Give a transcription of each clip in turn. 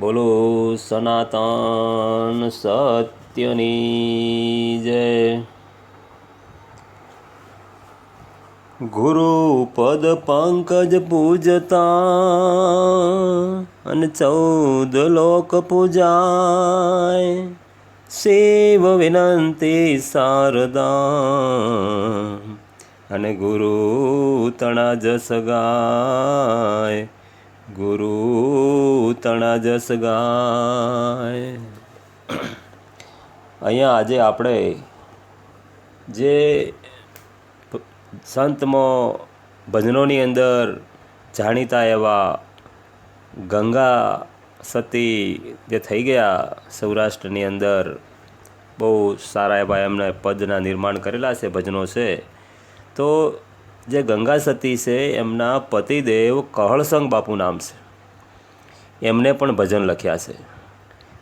બોલો સનાતન સત્યની જય. ગુરુ પદ પંકજ પૂજતા અને ચૌદ લોક પૂજાય. શિવ વિનંતી શારદા અને ગુરુ તણા જસ ગાય. ગુરુ તણા જસ ગાય. અહીંયા આજે આપણે જે સંતમાં ભજનોની અંદર જાણીતા એવા ગંગા સતી જે થઈ ગયા સૌરાષ્ટ્રની અંદર, બહુ સારા એવા એમને પદના નિર્માણ કરેલા છે, ભજનો છે. તો જે ગંગા સતી છે, એમના પતિદેવ કહળસંગ બાપુ નામ છે. એમને પણ ભજન લખ્યા છે.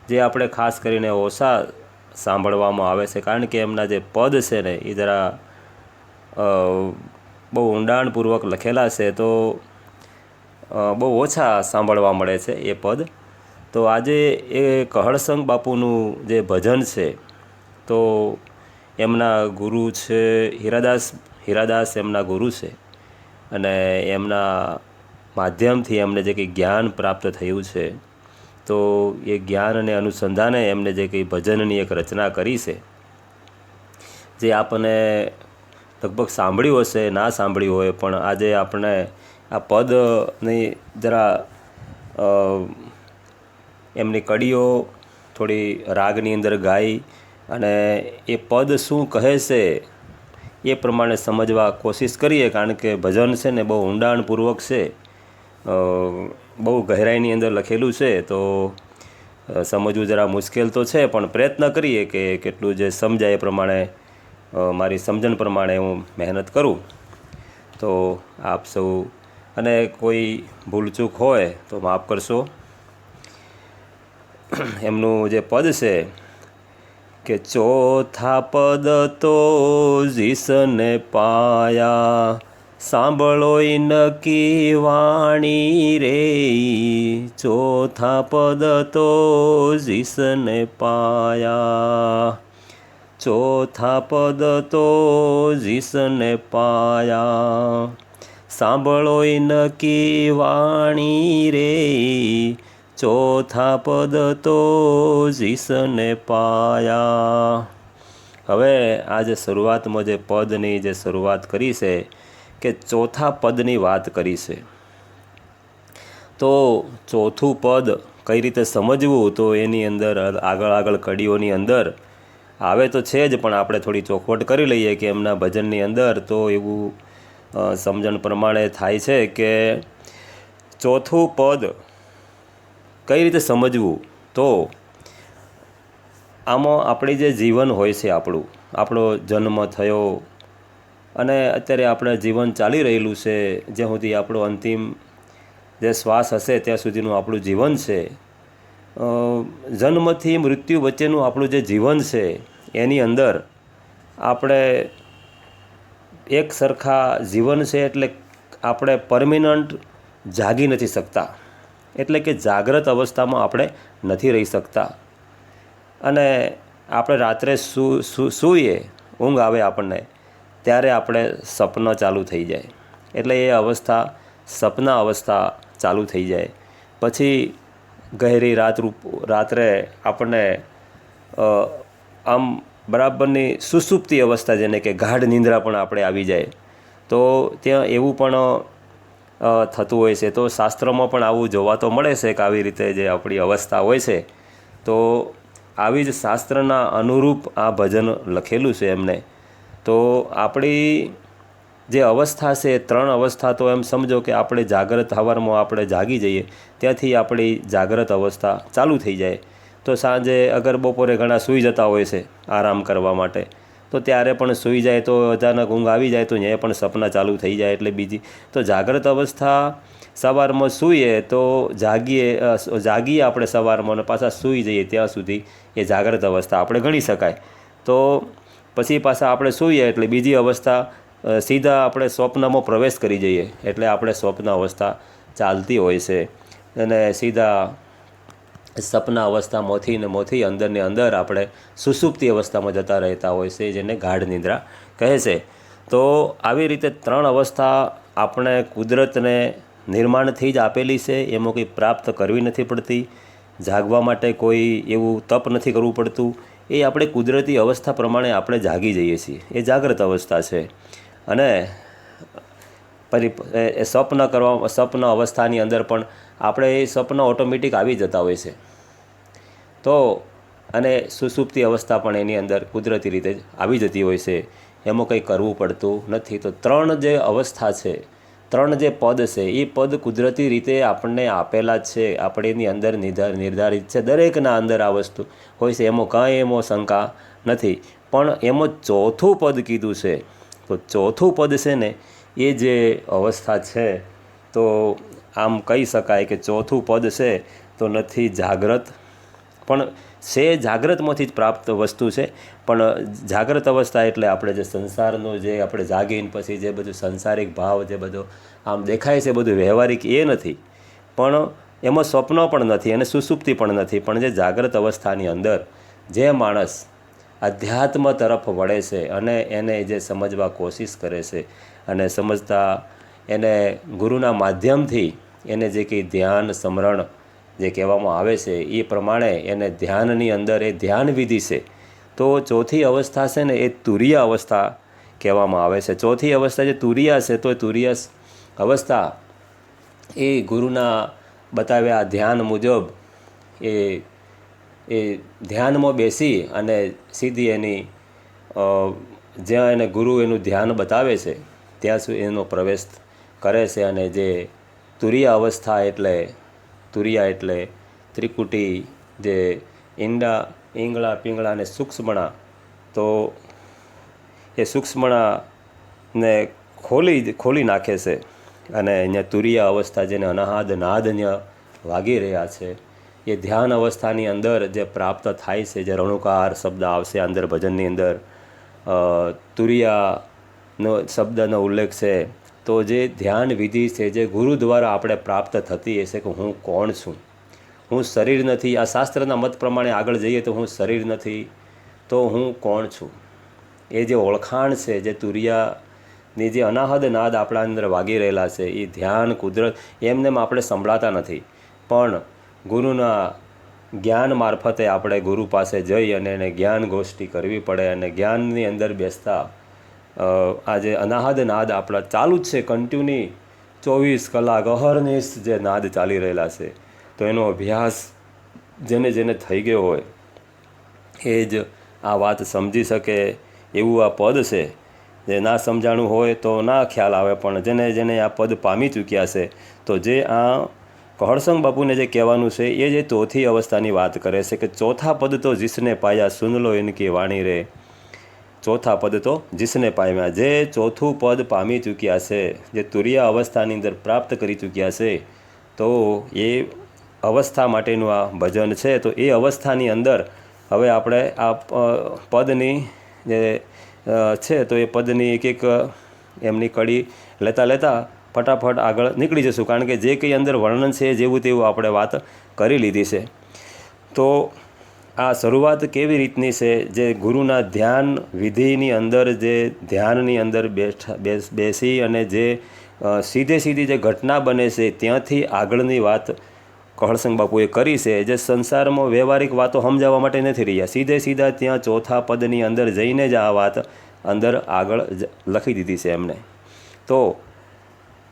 જે આપણે ખાસ કરીને ઓછા સાંભળવામાં આવે છે, કારણ કે એમના જે પદ છે ને, એ જરા બહુ ઊંડાણપૂર્વક લખેલા છે, તો બહુ ઓછા સાંભળવા મળે છે એ પદ. તો આજે એ કહળસંગ બાપુનું જે ભજન છે, તો એમના ગુરુ છે હીરાદાસ હીરાદાસ એમના ગુરુ છે. અને એમના માધ્યમથી એમને જે કંઈ જ્ઞાન પ્રાપ્ત થયું છે, તો એ જ્ઞાન અને અનુસંધાને એમને જે કંઈ ભજનની એક રચના કરી છે, જે આપણને લગભગ સાંભળ્યું હશે, ના સાંભળ્યું હોય, પણ આજે આપણે આ પદની જરા એમની કડીઓ થોડી રાગની અંદર ગાઈ અને એ પદ શું કહે છે એ પ્રમાણે સમજવા કોશિશ કરીએ, કારણ કે ભજન છે ને બહુ ઊંડાણપૂર્વક છે. બહુ ગહેરાઈની અંદર લખેલું છે, તો સમજવું જરા મુશ્કેલ તો છે, પણ પ્રયત્ન કરીએ કે કેટલું જે સમજાય એ પ્રમાણે મારી સમજણ પ્રમાણે હું મહેનત કરું. તો આપ સૌ, અને કોઈ ભૂલચૂક હોય તો માફ કરશો. એમનું જે પદ છે કે ચોથા પદ તો જીસને પાયા. સાંભળો નકી વાણી રે ચોથા પદ તો જીસને પાયા. ચોથા પદ તો જીસને પાયા. સાંભળો નકી વાણી રે ચોથા પદ તો જીસને પાયા. હવે આ જે શરૂઆતમાં જે પદની જે શરૂઆત કરી છે કે ચોથા પદની વાત કરી છે. તો ચોથું પદ કઈ રીતે સમજવું? તો એની અંદર આગળ આગળ કડીઓની અંદર આવે તો છે જ, પણ આપણે થોડી ચોખવટ કરી લઈએ કે એમના ભજનની અંદર તો એવું સમજણ પ્રમાણે થાય છે કે ચોથું પદ કઈ રીતે સમજવું? તો આમાં આપણી જે જીવન હોય છે આપણું, આપણો જન્મ થયો અને અત્યારે આપણે જીવન ચાલી રહેલું છે, જ્યાં સુધી આપણો અંતિમ જે શ્વાસ હશે ત્યાં સુધીનું આપણું જીવન છે. જન્મથી મૃત્યુ વચ્ચેનું આપણું જે જીવન છે, એની અંદર આપણે એક સરખા જીવન છે એટલે આપણે પરમિનન્ટ જાગી નથી શકતા. એટલે કે જાગ્રત અવસ્થામાં આપણે નથી રહી શકતા. અને આપણે રાત્રે સૂ સૂઈએ, ઊંઘ આવે આપણને, ત્યારે આપણે સપના ચાલુ થઈ જાય. એટલે એ અવસ્થા, સપના અવસ્થા ચાલુ થઈ જાય. પછી ગહેરી રાત રૂપ, રાત્રે આપણને આમ બરાબરની સુસુપ્તિ અવસ્થા, જેને કે ગાઢ નિંદ્રા પણ આપણે આવી જાય. તો ત્યાં એવું પણ થતું હોય છે. તો શાસ્ત્રમાં પણ આવું જોવા તો મળે છે કે આવી રીતે જે આપણી અવસ્થા હોય છે. તો આવી જ શાસ્ત્રના અનુરૂપ આ ભજન લખેલું છે એમને. તો આપણી જે અવસ્થા છે, ત્રણ અવસ્થા તો એમ સમજો કે આપણે જાગ્રત હવારમાં આપણે જાગી જઈએ, ત્યાંથી આપણી જાગ્રત અવસ્થા ચાલુ થઈ જાય. તો સાંજે અગર બપોરે ઘણા સૂઈ જતા હોય છે આરામ કરવા માટે. તો ત્યારે પણ સૂઈ જાય તો અચાનક ઊંઘ આવી જાય તો ત્યાં પણ સપના ચાલુ થઈ જાય એટલે બીજી. તો જાગ્રત અવસ્થા સવારમાં સૂઈએ તો જાગીએ જાગીએ આપણે સવારમાં અને પાછા સૂઈ જઈએ ત્યાં સુધી એ જાગ્રત અવસ્થા આપણે ગણી શકાય. તો પછી પાછા આપણે સૂઈએ એટલે બીજી અવસ્થા સીધા આપણે સ્વપ્નમાં પ્રવેશ કરી જઈએ એટલે આપણે સ્વપ્ન અવસ્થા ચાલતી હોય છે. અને સીધા સપના અવસ્થામાંથી ને મોથી અંદરની અંદર આપણે સુસુપ્તિ અવસ્થામાં જતા રહેતા હોય છે, જેને ગાઢ નિદ્રા કહે છે. તો આવી રીતે ત્રણ અવસ્થા આપણે કુદરતને નિર્માણથી જ આપેલી છે, એમાં કંઈ પ્રાપ્ત કરવી નથી પડતી, જાગવા માટે કોઈ એવું તપ નથી કરવું પડતું, એ આપણે કુદરતી અવસ્થા પ્રમાણે આપણે જાગી જઈએ છીએ. એ જાગ્રત અવસ્થા છે. અને પરી એ સ્વપ્ન કરવા સ્વપ્ન અવસ્થાની અંદર પણ આપણે એ સ્વપ્ન ઓટોમેટિક આવી જતા હોય છે. તો, અને સુસુપ્તિ અવસ્થા પણ એની અંદર કુદરતી રીતે જ આવી જતી હોય છે. એમાં કંઈ કરવું પડતું નથી. તો ત્રણ જે અવસ્થા છે, ત્રણ જે પદ છે, એ પદ કુદરતી રીતે આપણને આપેલા જ છે. આપણે એની અંદર નિર્ધાર નિર્ધારિત છે. દરેકના અંદર આ વસ્તુ હોય છે. એમાં કાંઈ એમાં શંકા નથી. પણ એમાં ચોથું પદ કીધું છે. તો ચોથું પદ છે ને એ જે અવસ્થા છે, તો આમ કહી શકાય કે ચોથું પદ છે, તો નથી જાગ્રત. પણ છે જાગ્રતમાંથી જ પ્રાપ્ત વસ્તુ છે. પણ જાગ્રત અવસ્થા એટલે આપણે જે સંસારનો જે આપણે જાગીને પછી જે બધું સંસારિક ભાવ જે બધો આમ દેખાય છે, બધું વ્યવહારિક એ નથી. પણ એમાં સ્વપ્નો પણ નથી અને સુસુપ્તિ પણ નથી. પણ જે જાગ્રત અવસ્થાની અંદર જે માણસ અધ્યાત્મ તરફ વળે છે અને એને જે સમજવા કોશિશ કરે છે અને સમજતા એને ગુરુના માધ્યમથી એને જે કંઈ ધ્યાન, સ્મરણ જે કહેવામાં આવે છે, એ પ્રમાણે એને ધ્યાનની અંદર એ ધ્યાન વિધિ છે. તો ચોથી અવસ્થા છે ને એ તુરિયા અવસ્થા કહેવામાં આવે છે. ચોથી અવસ્થા જે તુરિયા છે, તો એ તુરિયા અવસ્થા એ ગુરુના બતાવ્યા ધ્યાન મુજબ એ એ ધ્યાનમાં બેસી અને સીધી એની જ્યાં એને ગુરુ એનું ધ્યાન બતાવે છે ત્યાં સુધી એનો પ્રવેશ કરે છે અને જે તુરિયા અવસ્થા એટલે તુરિયા એટલે ત્રિકુટી જે ઈંડા ઈંગળા પીંગળા અને સૂક્ષ્મણા તો એ સૂક્ષ્મણાને ખોલી ખોલી નાખે છે અને અહીંયા તુરિયા અવસ્થા જેને અનાહદ નાદન્ય વાગી રહ્યા છે. એ ધ્યાન અવસ્થાની અંદર જે પ્રાપ્ત થાય છે જે રણુકાર શબ્દ આવશે અંદર ભજનની અંદર અ, તુરિયાનો શબ્દનો ઉલ્લેખ છે. તો જે ધ્યાન વિધિ છે, જે ગુરુ દ્વારા આપણે પ્રાપ્ત થતી હશે કે હું કોણ છું? હું શરીર નથી. આ શાસ્ત્રના મત પ્રમાણે આગળ જઈએ તો હું શરીર નથી, તો હું કોણ છું? એ જે ઓળખાણ છે, જે તુરિયાની જે અનાહદ નાદ આપણા અંદર વાગી રહેલા છે, એ ધ્યાન, કુદરત એમને આપણે સંભળાતા નથી. પણ ગુરુના જ્ઞાન મારફતે આપણે ગુરુ પાસે જઈ અને એને જ્ઞાન ગોષ્ઠી કરવી પડે અને જ્ઞાનની અંદર બેસતા અ, આ જે અનાહદ નાદ આપણા ચાલુ જ છે કન્ટિન્યુ ચોવીસ કલાક અહર્નિશ જે નાદ ચાલી રહેલા છે. તો એનો અભ્યાસ જેને જેને થઈ ગયો હોય એ જ આ વાત સમજી શકે એવું આ પદ છે. જે ના સમજાણું હોય તો ના ખ્યાલ આવે પણ જેને જેને આ પદ પામી ચૂક્યા છે તો જે આ કહળસંગ બાપુને જે કહેવાનું છે એ જે ચોથી અવસ્થાની વાત કરે છે કે ચોથા પદ તો જીસને પાયા સુન લો ઇનકી વાણી રે. ચોથા પદ તો જીસને પામ્યા, જે ચોથું પદ પામી ચૂક્યા છે, જે તુરિયા અવસ્થાની અંદર પ્રાપ્ત કરી ચૂક્યા છે, તો એ અવસ્થા માટેનું આ ભજન છે. તો એ અવસ્થાની અંદર હવે આપણે આ પદની જે છે, તો એ પદની એક એક એમની કડી લેતા લેતા ફટાફટ આગળ નીકળી જશું, કારણ કે જે કંઈ અંદર વર્ણન છે, જેવું તેવું આપણે વાત કરી લીધી છે. તો આ શરૂઆત કેવી રીતની છે? જે ગુરુના ધ્યાન વિધિની અંદર, જે ધ્યાનની અંદર બેઠા, બેસ અને જે સીધે સીધી જે ઘટના બને છે, ત્યાંથી આગળની વાત કહળસંગ બાપુએ કરી છે, જે સંસારમાં વ્યવહારિક વાતો સમજાવવા માટે નથી રહ્યા. સીધે સીધા ત્યાં ચોથા પદની અંદર જઈને જ આ વાત અંદર આગળ લખી દીધી છે એમને તો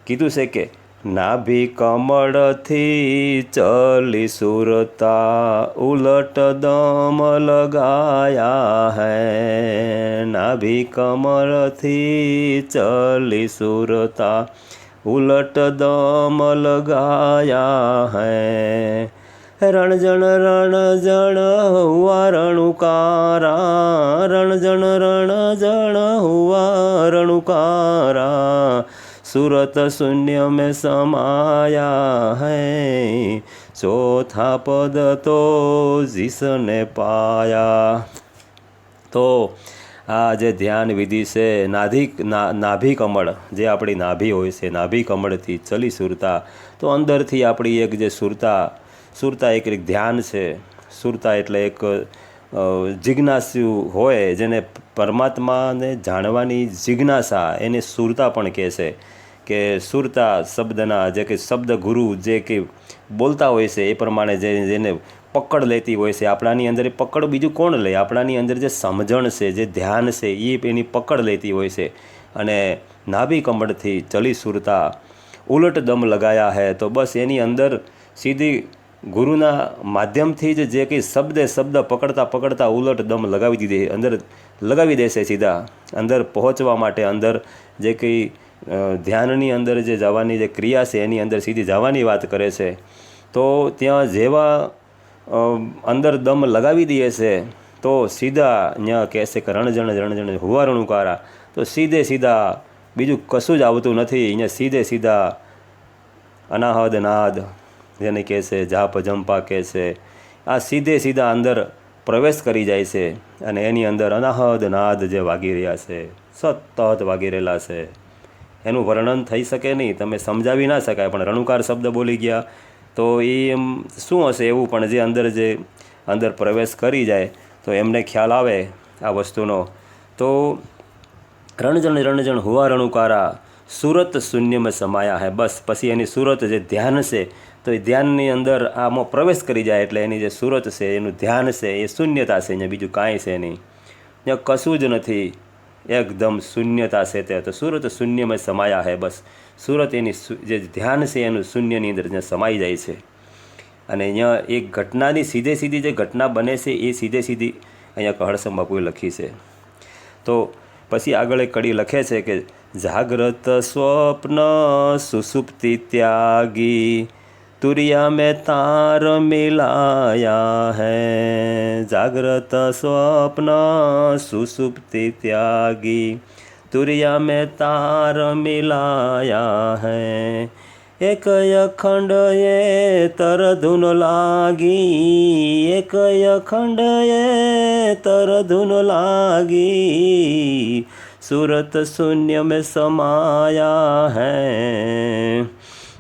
કીધું છે કે નાભી કમળથી ચલી સુરતા ઉલટ દમ લગાયા હૈ. નાભી કમળથી ચલી સુરતા ઉલટ દમ લગાયા હૈ. રણજણ રણજણ હુઆ રણુકારા રણજણ રણજણ હુઆ રણુકારા સુરત શૂન્ય મેં સમાયા હૈ. ચોથા પદ તો જીસને પાયા. તો આ જે ધ્યાન વિધિ છે, નાધિક નાભી કમળ જે આપણી નાભી હોય છે નાભી કમળથી ચલી સુરતા. તો અંદરથી આપણી એક જે સુરતા સુરતા એક ધ્યાન છે. સુરતા એટલે એક જિજ્ઞાસુ હોય, જેને પરમાત્માને જાણવાની જિજ્ઞાસા, એને સુરતા પણ કહે છે. કે સુરતા શબ્દના જે કે શબ્દ ગુરુ જે કે બોલતા હોય છે, એ પ્રમાણે જે જેને પકડ લેતી હોય છે, આપણાની અંદર એ પકડ બીજું કોણ લે? આપણાની અંદર જે સમજણ છે, જે ધ્યાન છે, એ એની પકડ લેતી હોય છે. અને નાભી કમળથી ચલી સુરતા, ઉલટ દમ લગાયા હે, તો બસ એની અંદર સીધી ગુરુના માધ્યમથી જ જે કંઈ શબ્દે, શબ્દ પકડતા પકડતા ઉલટ દમ લગાવી દીધી અંદર લગાવી દેશે સીધા. અંદર પહોંચવા માટે અંદર જે કંઈ ધ્યાનની અંદર જે જવાની જે ક્રિયા છે, એની અંદર સીધી જવાની વાત કરે છે, તો ત્યાં જેવા અંદર દમ લગાવી દઈએ છે, તો સીધા ત્યાં કહેશે કે રણજણ રણજણ હુવા રણુકારા તો સીધે સીધા બીજું કશું જ આવતું નથી અહીંયા સીધે સીધા અનાહદ નાદ જેને કહે છે, જાપ, જંપા કહે છે, આ સીધે સીધા અંદર પ્રવેશ કરી જાય છે, અને એની અંદર અનાહદ નાદ જે વાગી રહ્યા છે, સતત વાગી રહેલા છે. એનું વર્ણન થઈ શકે નહીં, તમે સમજાવી ના શકાય, પણ રણુકાર શબ્દ બોલી ગયા. તો એ એમ શું હશે એવું પણ જે અંદર જે અંદર પ્રવેશ કરી જાય, તો એમને ખ્યાલ આવે આ વસ્તુનો. તો રણજણ રણજણ હુવા રણુકારા, સુરત શૂન્યમાં સમાયા હે, બસ પછી એની સુરત જે ધ્યાન છે, તો એ ધ્યાનની અંદર આમાં પ્રવેશ કરી જાય એટલે એની જે સુરત છે, એનું ધ્યાન છે, એ શૂન્યતા છે, અહીંયા બીજું કાંઈ છે નહીં. ત્યાં કશું જ નથી. એકદમ શૂન્યતા છે તે. તો સુરત શૂન્યમાં સમાયા હે બસ. સુરત એની જે ધ્યાન છે એનું શૂન્યની અંદર જ્યાં સમાઈ જાય છે. અને અહીંયા એક ઘટનાની સીધે સીધી જે ઘટના બને છે એ સીધે સીધી અહીંયા કહળસમ બાપુએ લખી છે. તો પછી આગળ એક કડી લખે છે કે જાગ્રત સ્વપ્ન સુસુપ્તિ ત્યાગી તુરિયા મેં તાર મિલાયા હૈ જાગ્રત સ્વપ્ન સુસુપ્તિ ત્યાગી તુરિયા મેં તાર મિલાયા હૈ એક અખંડ એ તર ધૂન લાગી એક અખંડ એ તર ધૂન લાગી સુરત શૂન્ય મેં સમાયા હૈ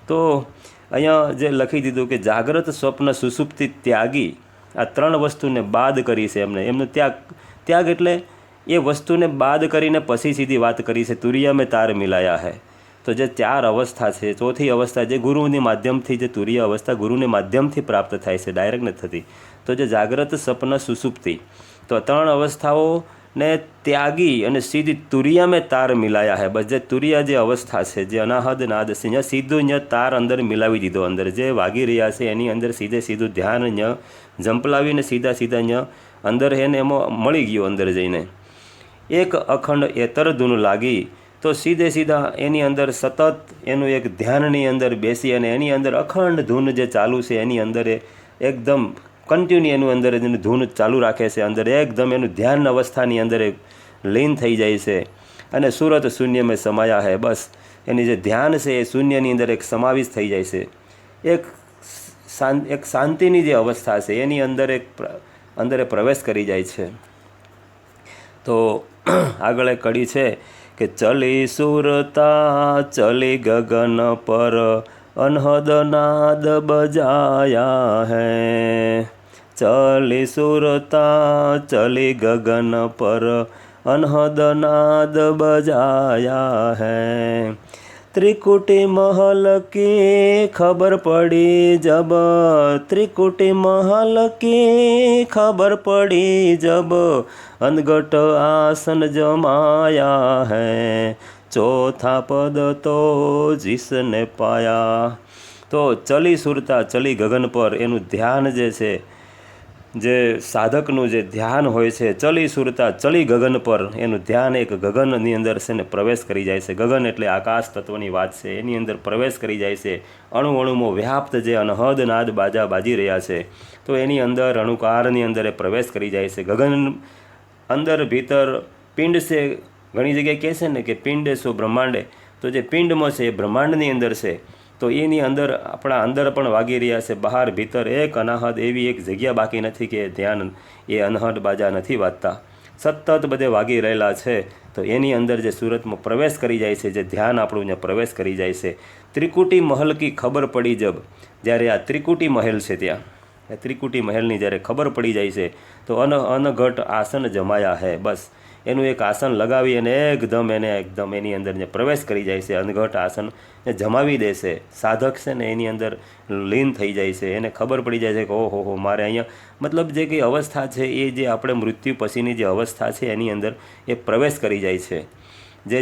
તો અહીંયા જે લખી દીધું કે જાગ્રત સ્વપ્ન સુસુપ્તિ ત્યાગી, આ ત્રણ વસ્તુને બાદ કરી છે એમને. એમનો ત્યાગ ત્યાગ એટલે એ વસ્તુને બાદ કરીને પછી સીધી વાત કરી છે તુરિયા મેં તાર મિલાયા હે. તો જે ચાર અવસ્થા છે, ચોથી અવસ્થા જે ગુરુની માધ્યમથી, જે તુરિય અવસ્થા ગુરુને માધ્યમથી પ્રાપ્ત થાય છે ડાયરેક્ટ નથી થતી. તો જે જાગ્રત સ્વપ્ન સુસુપ્તિ, તો ત્રણ ત્રણ અવસ્થાઓને ત્યાગી અને સીધી તુરિયા મેં તાર મિલાયા હે. બસ જે તુરિયા જે અવસ્થા છે, જે અનાહદ નાદ છે સીધું અહીંયા તાર અંદર મિલાવી દીધો અંદર. જે વાગી રહ્યા છે, એની અંદર સીધે સીધું ધ્યાન અહીંયા જંપલાવીને સીધા સીધા અહીંયા અંદર હેને એમાં મળી ગયું અંદર જઈને. એક અખંડ એતર ધૂન લાગી, તો સીધે સીધા એની અંદર સતત એનું એક ધ્યાનની અંદર બેસી અને એની અંદર અખંડ ધૂન જે ચાલુ છે, એની અંદર એકદમ કન્ટિન્યુ એનું અંદર એનું ધૂન ચાલુ રાખે છે, અંદર એકદમ એનું ધ્યાન અવસ્થાની અંદર લીન થઈ જાય છે. અને સુરત શૂન્યમાં સમાયા હે, બસ. એની જે ધ્યાન છે એ શૂન્યની અંદર એક સમાવેશ થઈ જાય છે. એક એક શાંતિની જે અવસ્થા છે, એની અંદર એક અંદર પ્રવેશ કરી જાય છે. તો આગળ એક કડી છે કે ચલી સુરતા, ચલી ગગન પર અનહદ નાદ બજાયા હે ચલી સુરતા ચલી ગગન પર અનહદ નાદ બજાયા હે त्रिकुटी महल की खबर पड़ी जब त्रिकुटी महल की खबर पड़ी जब अनगट आसन जमाया है ચોથા પદ તો જીસને પાયા. તો ચલી સુરતા, ચલી ગગન પર એનું ધ્યાન જે છે, જે સાધકનું જે ધ્યાન હોય છે, ચલી સુરતા, ચલી ગગન પર એનું ધ્યાન એક ગગનની અંદર છે ને પ્રવેશ કરી જાય છે. ગગન એટલે આકાશ તત્વની વાત છે. એની અંદર પ્રવેશ કરી જાય છે. અણુ અણુમો વ્યાપ્ત જે અનહદ નાદ બાજા બાજી રહ્યા છે. તો એની અંદર અણુકારની અંદર એ પ્રવેશ કરી જાય છે. ગગન અંદર ભીતર પિંડ છે ઘણી જગ્યાએ કહે છે ને કે પિંડ શું બ્રહ્માંડે. તો જે પિંડમાં છે, એ બ્રહ્માંડની અંદર છે. તો એની અંદર આપણા અંદર પણ વાગી રહ્યા છે, બહાર ભીતર એક અનાહદ એવી એક જગ્યા બાકી નથી કે ધ્યાન એ અનહદ બાજા નથી વાગતા સતત બધે વાગી રહેલા છે. તો એની અંદર જે સુરતમાં પ્રવેશ કરી જાય છે, જે ધ્યાન આપણું પ્રવેશ કરી જાય છે. ત્રિકુટી મહલ કી ખબર પડી જબ, જ્યારે આ ત્રિકુટી મહેલ છે ત્યાં. એ ત્રિકુટી મહેલની જ્યારે ખબર પડી જાય છે, તો અન અનઘટ આસન જમાયા હે, બસ. એનું એક આસન લગાવી અને એકદમ એને એકદમ એની અંદર જે પ્રવેશ કરી જાય છે. અનઘટ આસન ને જમાવી દેશે સાધક છે ને એની અંદર લીન થઈ જાય છે. એને ખબર પડી જાય છે કે ઓહો હો, મારે અહીંયા મતલબ જે કંઈ અવસ્થા છે એ જે આપણે મૃત્યુ પછીની જે અવસ્થા છે એની અંદર એ પ્રવેશ કરી જાય છે. જે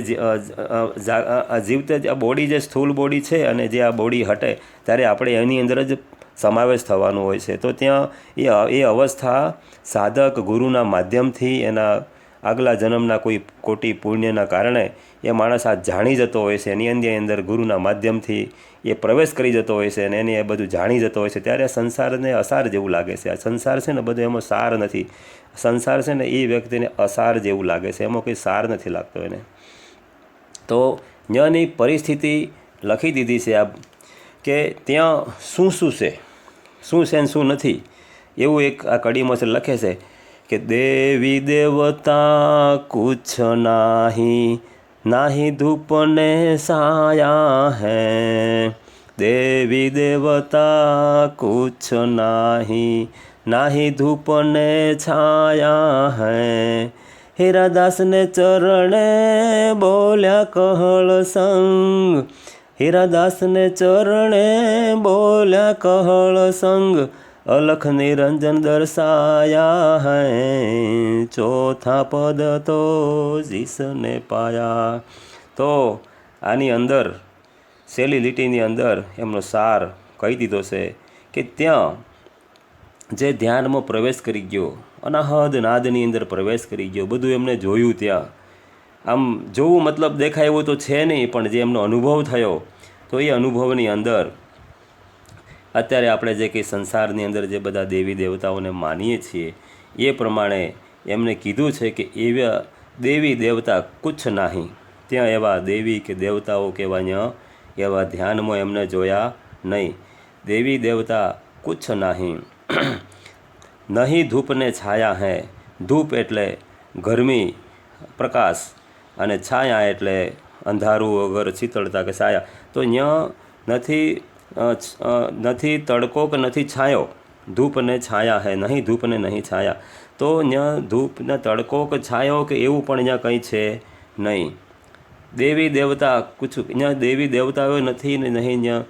જીવતે આ બોડી જે સ્થૂલ બોડી છે અને જે આ બોડી હટે ત્યારે આપણે એની અંદર જ સમાવેશ થવાનો હોય છે. તો ત્યાં એ એ અવસ્થા સાધક ગુરુના માધ્યમથી એના આગલા જન્મના કોઈ કોટી પુણ્યના કારણે એ માણસ આ જાણી જતો હોય છે, એની અંદર અંદર ગુરુના માધ્યમથી એ પ્રવેશ કરી જતો હોય છે અને એને એ બધું જાણી જતો હોય છે, ત્યારે સંસારને અસાર જેવું લાગે છે. આ સંસાર છે ને બધું એમાં સાર નથી. સંસાર છે ને એ વ્યક્તિને અસાર જેવું લાગે છે. એમાં કોઈ સાર નથી લાગતો એને. તો ત્યાંની પરિસ્થિતિ લખી દીધી છે આ કે ત્યાં શું શું છે? શું છે ને શું નથી? એવું એક આ કડીમાં લખે છે કે દેવી દેવતા કુછ નાહી નાહી ધૂપને સાયા હે. દેવી દેવતા કુછ નાહી નાહી ધૂપને છાયા હે. હીરાદાસને ચરણે બોલ્યા કહળ સંગ, હીરાદાસને ચરણે બોલ્યા કહળ સંગ અલખ નિરંજન દર્શાયા હૈ, ચોથા પદ તો જીસને પાયા. તો આની અંદર સેલી લીટીની અંદર એમનો સાર કહી દીધો છે કે ત્યાં જે ધ્યાનમાં પ્રવેશ કરી ગયો, અનાહદ નાદની અંદર પ્રવેશ કરી ગયો, બધું એમને જોયું ત્યાં. આમ જોવું મતલબ દેખાય એવું તો છે નહીં, પણ જે એમનો અનુભવ થયો, તો એ અનુભવની અંદર અત્યારે આપણે જે કંઈ સંસારની અંદર જે બધા દેવી દેવતાઓને માનીએ છીએ, એ પ્રમાણે એમને કીધું છે કે એવા દેવી દેવતા કુછ નહીં. ત્યાં એવા દેવી કે દેવતાઓ કે એવા ધ્યાનમાં એમને જોયા નહીં. દેવી દેવતા કુછ નહીં. નહીં ધૂપને છાયા હે. ધૂપ એટલે ગરમી, પ્રકાશ. અને છાયા એટલે અંધારું વગર શીતળતા કે છાયા. તો ત્યાં નથી નથી તડકો કે નથી છાયો? ધૂપ ને છાયા હે, નહીં ધૂપ ને નહીં છાયા. તો ત્યાં ધૂપ તડકો કે છાયો કે એવું પણ ત્યાં કંઈ છે નહીં. દેવી દેવતા કુછ અહીંયા દેવી દેવતાઓ નથી ને નહીં ત્યાં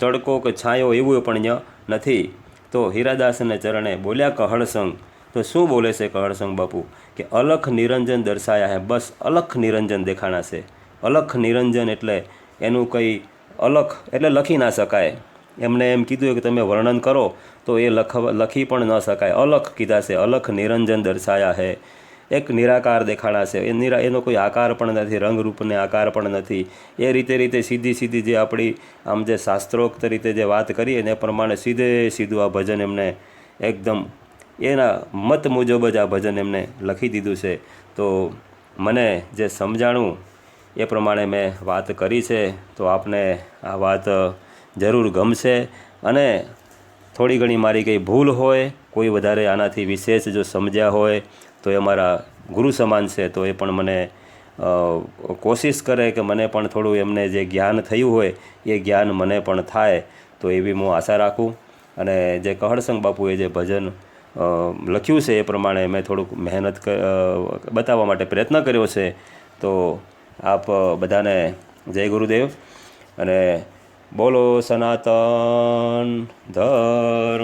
તડકો કે છાયો એવું પણ ત્યાં નથી. તો હીરાદાસને ચરણે બોલ્યા કહળસંગ, તો શું બોલે છે કહળસંગ બાપુ? કે અલખ નિરંજન દર્શાયા હે, બસ અલખ નિરંજન દેખાણા છે. અલખ નિરંજન એટલે એનું કંઈ અલખ એટલે લખી ના શકાય. એમને એમ કીધું કે તમે વર્ણન કરો, તો એ લખ લખી પણ ન શકાય. અલખ કીધા છે, અલખ નિરંજન દર્શાયા હે. એક નિરાકાર દેખાણા છે. એ નિરા, એનો કોઈ આકાર પણ નથી, રંગરૂપને આકાર પણ નથી. એ રીતે રીતે સીધી સીધી જે આપણી, આમ જે શાસ્ત્રોક્ત રીતે જે વાત કરીએ ને એ પ્રમાણે સીધે સીધું આ ભજન એમને એકદમ, એના મત મુજબ જ આ ભજન એમને લખી દીધું છે. તો મને જે સમજાણું એ પ્રમાણે મેં વાત કરી છે, તો આપને આ વાત જરૂર ગમશે. અને થોડી ઘણી મારી કંઈ ભૂલ હોય, કોઈ વધારે આનાથી વિશેષ જો સમજ્યા હોય, તો એ મારા ગુરુ સમાન છે, તો એ પણ મને કોશિશ કરે કે મને પણ થોડું એમને જે જ્ઞાન થયું હોય, એ જ્ઞાન મને પણ થાય, તો એવી હું આશા રાખું. અને જે કહળસંગ બાપુએ જે ભજન લખ્યું છે, એ પ્રમાણે મેં થોડુંક મહેનત બતાવવા માટે પ્રયત્ન કર્યો છે, તો આપ બધાને જય ગુરુદેવ. અને બોલો સનાતન ધર્મ.